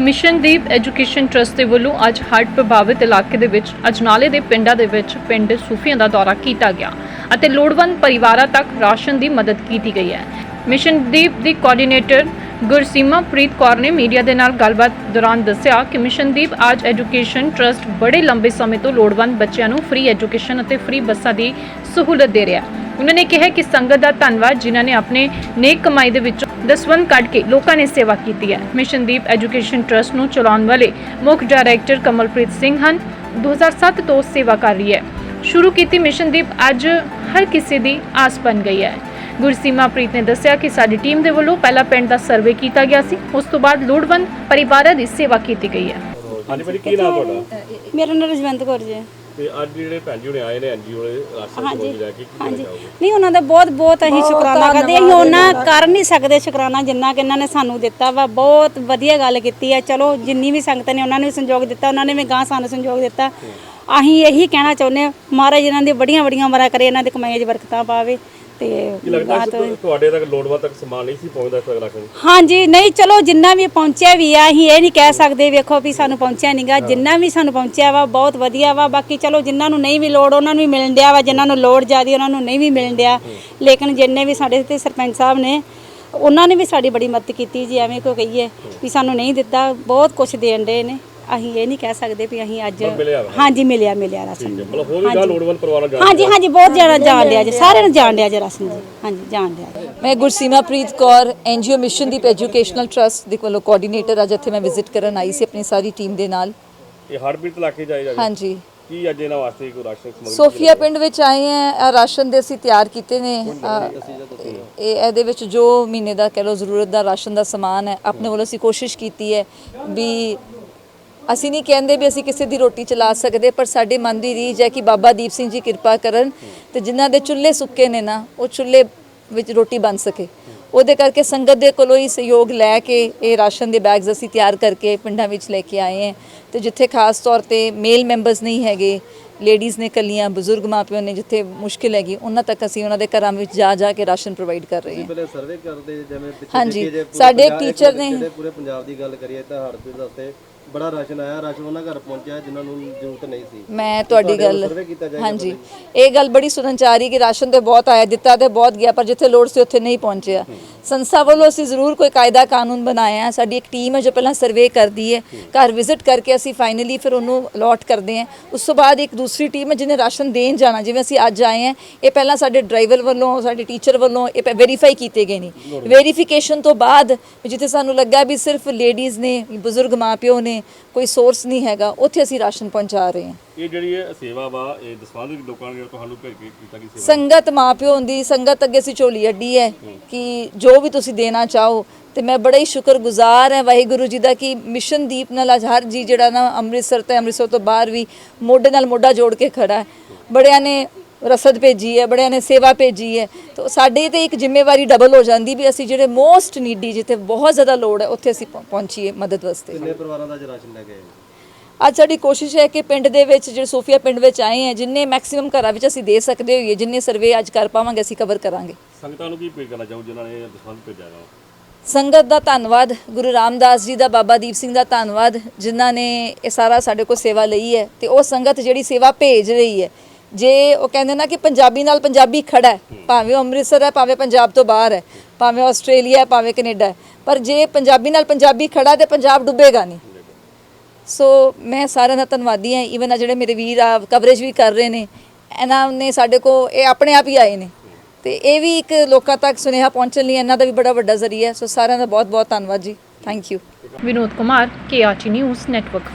Mission ਦੀਪ education trust ਦੇ ਵੱਲੋਂ ਅੱਜ ਹੜ੍ਹ ਪ੍ਰਭਾਵਿਤ ਇਲਾਕੇ ਦੇ ਵਿੱਚ ਅਜਨਾਲੇ ਦੇ ਪਿੰਡਾਂ ਦੇ ਵਿੱਚ ਪਿੰਡ ਸੂਫੀਆਂ ਦਾ ਦੌਰਾ ਕੀਤਾ ਗਿਆ ਅਤੇ ਲੋੜਵੰਦ ਪਰਿਵਾਰਾਂ ਤੱਕ ਰਾਸ਼ਨ ਦੀ ਮਦਦ ਕੀਤੀ ਗਈ ਹੈ। ਮਿਸ਼ਨ ਦੀਪ ਦੀ ਕੋਆਰਡੀਨੇਟਰ ਗੁਰਸੀਮਾ ਪ੍ਰੀਤ ਕੌਰ ਨੇ ਮੀਡੀਆ ਦੇ ਨਾਲ ਗੱਲਬਾਤ ਦੌਰਾਨ ਦੱਸਿਆ ਕਿ ਮਿਸ਼ਨਦੀਪ ਅੱਜ ਐਜੂਕੇਸ਼ਨ ਟਰਸਟ ਬੜੇ ਲੰਬੇ ਸਮੇਂ ਤੋਂ ਲੋੜਵੰਦ ਬੱਚਿਆਂ ਨੂੰ ਫ੍ਰੀ ਐਜੂਕੇਸ਼ਨ ਅਤੇ ਫ੍ਰੀ ਬੱਸਾਂ ਦੀ ਸਹੂਲਤ ਦੇ ਰਿਹਾ ਹੈ। ਉਹਨਾਂ ਨੇ ਕਿਹਾ ਕਿ ਸੰਗਤ ਦਾ ਧੰਨਵਾਦ ਜਿਨ੍ਹਾਂ ਨੇ ਆਪਣੇ ਨੇਕ ਕਮਾਈ ਦੇ ਵਿੱਚੋਂ ਦਸਵੰਧ ਕੱਢ ਕੇ ਲੋਕਾਂ ਨੇ ਸੇਵਾ ਕੀਤੀ ਹੈ। ਮਿਸ਼ਨਦੀਪ ਐਜੂਕੇਸ਼ਨ ਟਰਸਟ ਨੂੰ ਚਲਾਉਣ ਵਾਲੇ ਮੁੱਖ ਡਾਇਰੈਕਟਰ ਕਮਲਪ੍ਰੀਤ ਸਿੰਘ ਹਨ 2007 ਤੋਂ ਸੇਵਾ ਕਰ ਰਹੀ ਹੈ। ਸ਼ੁਰੂ ਕੀਤੀ ਮਿਸ਼ਨਦੀਪ ਅੱਜ ਹਰ ਕਿਸੇ ਦੀ ਆਸ ਬਣ ਗਈ ਹੈ। ਗੁਰਸੀਮਾ ਪ੍ਰੀਤ ਨੇ ਦੱਸਿਆ ਕਿ ਸਾਡੀ ਟੀਮ ਦੇ ਵੱਲੋਂ ਪਹਿਲਾ ਪਿੰਡ ਦਾ ਸਰਵੇ ਕੀਤਾ ਗਿਆ ਸੀ ਉਸ ਤੋਂ ਬਾਅਦ ਲੋੜਵੰਦ ਪਰਿਵਾਰਾਂ ਦੀ ਸੇਵਾ ਕੀਤੀ ਗਈ ਹੈ। ਹਾਂਜੀ ਭਾਜੀ ਕੀ ਨਾਮ ਤੁਹਾਡਾ? ਮੇਰਾ ਨਾਮ ਰਜਵੰਤ ਕੌਰ ਜੀ। ਹੈ। ਤੇ ਅੱਜ ਜਿਹੜੇ ਭੈਣ ਜੀ ਹੁਣੇ ਆਏ ਨੇ ਐਨਜੀਓ ਦੇ ਰਾਸ਼ਨ ਸਬੰਧੀ ਲੈ ਕੇ ਕੀ ਕਹਿਣਾ ਹਾਂਜੀ। ਚਾਹੋਗੇ? ਨਹੀਂ ਉਹਨਾਂ ਦਾ ਬਹੁਤ ਬਹੁਤ ਅਸੀਂ ਸ਼ੁਕਰਾਨਾ ਕਰਦੇ ਹਾਂ। ਅਸੀਂ ਉਹਨਾਂ ਕਰ ਨਹੀਂ ਸਕਦੇ ਸ਼ੁਕਰਾਨਾ ਜਿੰਨਾ ਕਿ ਇਹਨਾਂ ਨੇ ਸਾਨੂੰ ਦਿੱਤਾ ਵਾ। ਬਹੁਤ ਵਧੀਆ ਗੱਲ ਕੀਤੀ ਹੈ। ਚਲੋ ਜਿੰਨੀ ਵੀ ਸੰਗਤ ਨੇ ਉਹਨਾਂ ਨੇ ਵੀ ਸੰਯੋਗ ਦਿੱਤਾ ਉਹਨਾਂ ਨੇ ਵੀ ਗਾਂ ਸਾਨੂੰ ਸੰਯੋਗ ਦਿੱਤਾ। ਅਸੀਂ ਇਹੀ ਕਹਿਣਾ ਚਾਹੁੰਦੇ ਹਾਂ ਮਹਾਰਾਜ ਇਹਨਾਂ ਦੀ ਬੜੀਆਂ ਬੜੀਆਂ ਉਮਰਾਂ ਕਰੇ ਇਹਨਾਂ ਦੇ ਕਮਾਈਆਂ 'ਚ ਬਰਕਤਾਂ ਪਾਵੇ। ਤੇ ਲੱਗਦਾ ਸੀ ਤੁ- ਤੁਹਾਡੇ ਤੱਕ ਲੋੜਵੰਦ ਤੱਕ ਸਮਾਨ ਨਹੀਂ ਸੀ ਪਹੁੰਚਦਾ ਇਸ ਤੱਕ ਰਾਸ਼ਨ ਹਾਂਜੀ ਨਹੀਂ ਚਲੋ ਜਿੰਨਾ ਵੀ ਪਹੁੰਚਿਆ ਵੀ ਆ ਅਸੀਂ ਇਹ ਨਹੀਂ ਕਹਿ ਸਕਦੇ ਵੇਖੋ ਵੀ ਸਾਨੂੰ ਪਹੁੰਚਿਆ ਨਹੀਂਗਾ ਜਿੰਨਾ ਵੀ ਸਾਨੂੰ ਪਹੁੰਚਿਆ ਵਾ ਬਹੁਤ ਵਧੀਆ ਵਾ। ਬਾਕੀ ਚਲੋ ਜਿਨ੍ਹਾਂ ਨੂੰ ਨਹੀਂ ਵੀ ਲੋੜ ਉਹਨਾਂ ਨੂੰ ਵੀ ਮਿਲਣ ਡਿਆ ਵਾ। ਜਿਨ੍ਹਾਂ ਨੂੰ ਲੋੜ ਜ਼ਿਆਦੀ ਉਹਨਾਂ ਨੂੰ ਨਹੀਂ ਵੀ ਮਿਲਣ ਡਿਆ। ਲੇਕਿਨ ਜਿੰਨੇ ਵੀ ਸਾਡੇ ਤੇ ਸਰਪੰਚ ਸਾਹਿਬ ਨੇ ਉਹਨਾਂ ਨੇ ਵੀ ਸਾਡੀ ਬੜੀ ਮਦਦ ਕੀਤੀ ਜੀ ਐਵੇਂ ਕਿਉਂ ਕਹੀਏ ਵੀ ਸਾਨੂੰ ਨਹੀਂ ਦਿੱਤਾ। ਬਹੁਤ ਕੁਝ ਦੇਣ ਦੇ ਨੇ। ਅਸੀਂ ਇਹ ਨਹੀਂ ਕਹਿ ਸਕਦੇ ਵੀ ਅਸੀਂ ਅੱਜ ਮਿਲਿਆ ਵਾ। ਹਾਂਜੀ ਮਿਲਿਆ ਮਿਲਿਆ ਰਸਨ। ਠੀਕ ਹੈ। ਮਤਲਬ ਹੋਰ ਵੀ ਗਾ ਲੋੜਵੰਦ ਪਰਿਵਾਰਾਂ ਜਾਣ ਹਾਂਜੀ ਹਾਂਜੀ ਬਹੁਤ ਜ਼ਿਆਦਾ ਜਾਣ ਡਿਆ ਜੀ। ਸਾਰਿਆਂ ਨੂੰ ਜਾਣ ਡਿਆ ਜੀ ਰਸਨ ਜੀ। ਹਾਂਜੀ ਜਾਣ ਡਿਆ ਜੀ। ਮੈਂ Gursima Kaur NGO Mishandeep educational trust ਦੇ ਵੱਲੋਂ ਕੋਆਰਡੀਨੇਟਰ ਅੱਜ ਇੱਥੇ ਮੈਂ ਵਿਜ਼ਿਟ ਕਰਨ ਆਈ ਸੀ ਆਪਣੀ ਸਾਰੀ ਟੀਮ ਦੇ ਨਾਲ। ਇਹ ਹੜ੍ਹ ਇਲਾਕੇ ਜਾਏ ਜਾ ਹਾਂਜੀ। ਕੀ ਅੱਜ ਇਹਨਾਂ ਵਾਸਤੇ ਕੋਈ ਰਾਸ਼ਨ ਸਮਗਰੀ ਸੋਫੀਆ ਪਿੰਡ ਵਿੱਚ ਆਏ ਆ ਆਹ ਰਾਸ਼ਨ ਦੇ ਅਸੀਂ ਤਿਆਰ ਕੀਤੇ ਨੇ। ਆਹ, ਇਹ ਇਹਦੇ ਵਿੱਚ ਜੋ ਮਹੀਨੇ ਦਾ ਕਹਿ ਲਓ ਜ਼ਰੂਰਤ ਦਾ ਰਾਸ਼ਨ ਦਾ ਸਮਾਨ ਹੈ ਆਪਣੇ ਵੱਲੋਂ ਅਸੀਂ ਕੋਸ਼ਿਸ਼ ਕੀਤੀ ਹੈ ਵੀ ਅਸੀਂ ਨਹੀਂ ਕਹਿੰਦੇ ਵੀ ਅਸੀਂ ਕਿਸੇ ਦੀ ਰੋਟੀ ਚਲਾ ਸਕਦੇ ਪਰ ਸਾਡੇ ਮਨ ਦੀ ਰੀਝ ਹੈ ਕਿ ਬਾਬਾ ਦੀਪ ਸਿੰਘ ਜੀ ਕਿਰਪਾ ਕਰਨ ਤੇ ਜਿਨ੍ਹਾਂ ਦੇ ਚੁੱਲ੍ਹੇ ਸੁੱਕੇ ਨੇ ਨਾ ਉਹ ਚੁੱਲ੍ਹੇ ਵਿੱਚ ਰੋਟੀ ਬਣ ਸਕੇ। ਉਹਦੇ ਕਰਕੇ ਸੰਗਤ ਦੇ ਕੋਲੋਂ ਹੀ ਸਹਿਯੋਗ ਲੈ ਕੇ ਇਹ ਰਾਸ਼ਨ ਦੇ ਬੈਗਸ ਅਸੀਂ ਤਿਆਰ ਕਰਕੇ ਪਿੰਡਾਂ ਵਿੱਚ ਲੈ ਕੇ ਆਏ ਹਾਂ। ਤੇ ਜਿੱਥੇ ਖਾਸ ਤੌਰ ਤੇ ਮੇਲ ਮੈਂਬਰਸ ਨਹੀਂ ਹੈਗੇ ਲੇਡੀਜ਼ ਨੇ ਕੱਲੀਆਂ ਬਜ਼ੁਰਗ ਮਾਪਿਆਂ ਨੇ ਜਿੱਥੇ ਮੁਸ਼ਕਿਲ ਹੈਗੀ ਉਹਨਾਂ ਤੱਕ ਅਸੀਂ ਉਹਨਾਂ ਦੇ ਘਰਾਂ ਵਿੱਚ ਜਾ ਜਾ ਕੇ ਰਾਸ਼ਨ ਪ੍ਰੋਵਾਈਡ ਕਰ ਰਹੇ ਹਾਂ। ਪਹਿਲੇ ਸਰਵੇ ਕਰਦੇ ਜਿਵੇਂ ਪਿੱਛੇ ਹਾਂਜੀ, ਦੇਖੀਏ ਜੇ ਪੂਰੇ ਸਾਡੇ teacher ਨੇ- ਪੂਰੇ ਪੰਜਾਬ ਦੀ ਗੱਲ ਕਰੀਏ ਤਾਂ ਹੜਪੀਰ ਵਾਸਤੇ ਬੜਾ ਰਾਸ਼ਨ ਆਇਆ ਰਾਸ਼ਨ ਉਹਨਾਂ ਘਰ ਪਹੁੰਚਿਆ ਜਿਨ੍ਹਾਂ ਨੂੰ ਜ਼ਰੂਰਤ ਨਹੀਂ ਸੀ। ਮੈਂ ਤੁਹਾਡੀ ਗੱਲ ਸਰਵੇ ਕੀਤਾ ਜਾਏਗਾ ਹਾਂਜੀ। ਇਹ ਗੱਲ ਬੜੀ ਸੁਣਨ ਚ ਆ ਰਹੀ ਕਿ ਰਾਸ਼ਨ ਤੇ ਬਹੁਤ ਆਇਆ ਦਿੱਤਾ ਤੇ ਬਹੁਤ ਗਿਆ ਪਰ ਜਿੱਥੇ ਲੋੜ ਸੀ ਉੱਥੇ ਨਹੀਂ ਪਹੁੰਚਿਆ। ਸੰਸਥਾ ਵੱਲੋਂ ਅਸੀਂ ਜ਼ਰੂਰ ਕੋਈ ਕਾਇਦਾ ਕਾਨੂੰਨ ਬਣਾਇਆ। ਸਾਡੀ ਇੱਕ ਟੀਮ ਹੈ ਜੋ ਪਹਿਲਾਂ ਸਰਵੇ ਕਰਦੀ ਹੈ। ਘਰ ਵਿਜ਼ਿਟ ਕਰਕੇ ਅਸੀਂ ਫਾਈਨਲੀ ਫਿਰ ਉਹਨੂੰ ਅਲਾਟ ਕਰਦੇ ਹਾਂ। ਉਸ ਤੋਂ ਬਾਅਦ ਇੱਕ ਦੂਸਰੀ ਟੀਮ ਹੈ ਜਿਹਨੇ ਰਾਸ਼ਨ ਦੇਣ ਜਾਣਾ। ਜਿਵੇਂ ਅਸੀਂ ਅੱਜ ਆਏ ਹਾਂ ਇਹ ਪਹਿਲਾਂ ਸਾਡੇ ਡਰਾਈਵਰ ਵੱਲੋਂ ਸਾਡੇ ਟੀਚਰ ਵੱਲੋਂ ਇਹ ਵੈਰੀਫਾਈ ਕੀਤੇ ਗਏ ਨੇ। ਵੈਰੀਫਿਕੇਸ਼ਨ ਤੋਂ ਬਾਅਦ ਜਿੱਥੇ ਸਾਨੂੰ ਲੱਗਾ ਵੀ ਸਿਰਫ ਲੇਡੀਜ਼ ਨੇ ਬਜ਼ੁਰਗ ਮਾਪਿਓ ਨੇ ਕੋਈ ਸੋਰਸ ਨਹੀਂ ਹੈਗਾ ਉੱਥੇ ਅਸੀਂ ਰਾਸ਼ਨ ਪਹੁੰਚਾ ਰਹੇ ਹਾਂ। ਇਹ ਜਿਹੜੀ ਇਹ ਸੇਵਾ ਵਾ ਇਹ ਦਸਵੰਧ ਦੇ ਲੋਕਾਂ ਨੇ ਜਿਹੜਾ ਤੁਹਾਨੂੰ ਭੇਜ ਕੇ ਕੀਤਾ ਕੀ ਸੇਵਾ? ਸੰਗਤ ਮਾਪਿਓ ਹੁੰਦੀ ਸੰਗਤ ਅੱਗੇ ਅਸੀਂ ਝੋਲੀ ਅੱਡੀ ਹੈ ਕਿ ਜੋ ਵੀ ਤੁਸੀਂ ਦੇਣਾ ਚਾਹੋ ਤੇ ਮੈਂ ਬੜਾ ਹੀ ਸ਼ੁਕਰਗੁਜ਼ਾਰ ਹਾਂ ਵਾਹਿਗੁਰੂ ਜੀ ਦਾ ਕਿ ਮਿਸ਼ਨਦੀਪ ਨਾਲ ਅੱਜ ਹਰ ਜੀ ਜਿਹੜਾ ਨਾ ਅੰਮ੍ਰਿਤਸਰ ਤੇ ਅੰਮ੍ਰਿਤਸਰ ਤੋਂ ਬਾਹਰ ਵੀ ਮੋਢੇ ਨਾਲ ਮੋਢਾ ਜੋੜ ਕੇ ਖੜਾ ਹੈ। ਬੜਿਆਂ ਨੇ ਰਸਦ ਭੇਜੀ ਹੈ ਬੜਿਆਂ ਨੇ ਸੇਵਾ ਭੇਜੀ ਹੈ ਤਾਂ ਸਾਡੇ ਤੇ ਇੱਕ ਜ਼ਿੰਮੇਵਾਰੀ ਡਬਲ ਹੋ ਜਾਂਦੀ ਵੀ ਅਸੀਂ ਜਿਹੜੇ ਮੋਸਟ ਨੀਡੀ ਜਿੱਥੇ ਬਹੁਤ ਜ਼ਿਆਦਾ ਲੋੜ ਹੈ ਉੱਥੇ ਅਸੀਂ ਪਹੁੰ- ਪਹੁੰਚੀਏ ਮਦਦ ਵਾਸਤੇ। ਕਿੰਨੇ ਪਰਿਵਾਰਾਂ ਦਾ ਅੱਜ ਰਾਸ਼ਨ ਲੈ ਕੇ ਅੱਜ ਸਾਡੀ ਕੋਸ਼ਿਸ਼ ਹੈ ਕਿ ਪਿੰਡ ਦੇ ਵਿੱਚ ਜਿਹੜੇ ਸੋਫੀਆ ਪਿੰਡ ਵਿੱਚ ਆਏ ਆ ਜਿੰਨੇ ਮੈਕਸਿਮਮ ਘਰਾਂ ਵਿੱਚ ਅਸੀਂ ਦੇ ਸਕਦੇ ਹੋਈਏ ਜਿੰਨੇ ਸਰਵੇ ਅੱਜ ਕਰ ਪਾਵਾਂਗੇ ਅਸੀਂ ਕਵਰ ਕਰਾਂਗੇ। ਸੰਗਤਾਂ ਨੂੰ ਕੀ ਭੇਜ ਕਰਨਾ ਚਾਹੋ ਜਿਨ੍ਹਾਂ ਨੇ ਇਹ ਦਸਵੰਧ ਭੇਜਿਆ ਵਾ ਸੰਗਤ ਦਾ ਧੰਨਵਾਦ ਗੁਰੂ ਰਾਮਦਾਸ ਜੀ ਦਾ ਬਾਬਾ ਦੀਪ ਸਿੰਘ ਦਾ ਧੰਨਵਾਦ ਜਿਨ੍ਹਾਂ ਨੇ ਇਹ ਸਾਰਾ ਸਾਡੇ ਕੋਲ ਸੇਵਾ ਲਈ ਹੈ ਤੇ ਉਹ ਸੰਗਤ ਜਿਹੜੀ ਸੇਵਾ ਭੇਜ ਰਹੀ ਹੈ ਜੇ ਉਹ ਕਹਿੰਦੇ ਨਾ ਕਿ ਪੰਜਾਬੀ ਨਾਲ ਪੰਜਾਬੀ ਖੜਾ ਹੈ ਭਾਵੇਂ ਉਹ ਅੰਮ੍ਰਿਤਸਰ ਹੈ ਭਾਵੇਂ ਪੰਜਾਬ ਤੋਂ ਬਾਹਰ ਹੈ ਭਾਵੇਂ ਆਸਟ੍ਰੇਲੀਆ ਹੈ ਭਾਵੇਂ ਕੈਨੇਡਾ ਹੈ ਪਰ ਜੇ ਪੰਜਾਬੀ ਨਾਲ ਪੰਜਾਬੀ ਖੜਾ ਤੇ ਪੰਜਾਬ ਡੁੱਬੇਗਾ ਨਹੀਂ। ਸੋ ਮੈਂ ਸਾਰਿਆਂ ਦਾ ਧੰਨਵਾਦੀ ਹਾਂ ਈਵਨ ਆ ਜਿਹੜੇ ਮੇਰੇ ਵੀਰ ਆ ਕਵਰੇਜ ਵੀ ਕਰ ਰਹੇ ਨੇ ਇਹਨਾਂ ਨੇ ਸਾਡੇ ਕੋ ਇਹ ਆਪਣੇ ਆਪ ਹੀ ਆਏ ਨੇ। ਤੇ ਇਹ ਵੀ ਇੱਕ ਲੋਕਾਂ ਤੱਕ ਸੁਨੇਹਾ ਪਹੁੰਚਣ ਲਈ ਇਹਨਾਂ ਦਾ ਵੀ ਬੜਾ ਵੱਡਾ ਜ਼ਰੀਆ ਹੈ। ਸੋ ਸਾਰਿਆਂ ਦਾ ਬਹੁਤ ਬਹੁਤ ਧੰਨਵਾਦ ਜੀ। Thank you Vinod Kumar KRT news network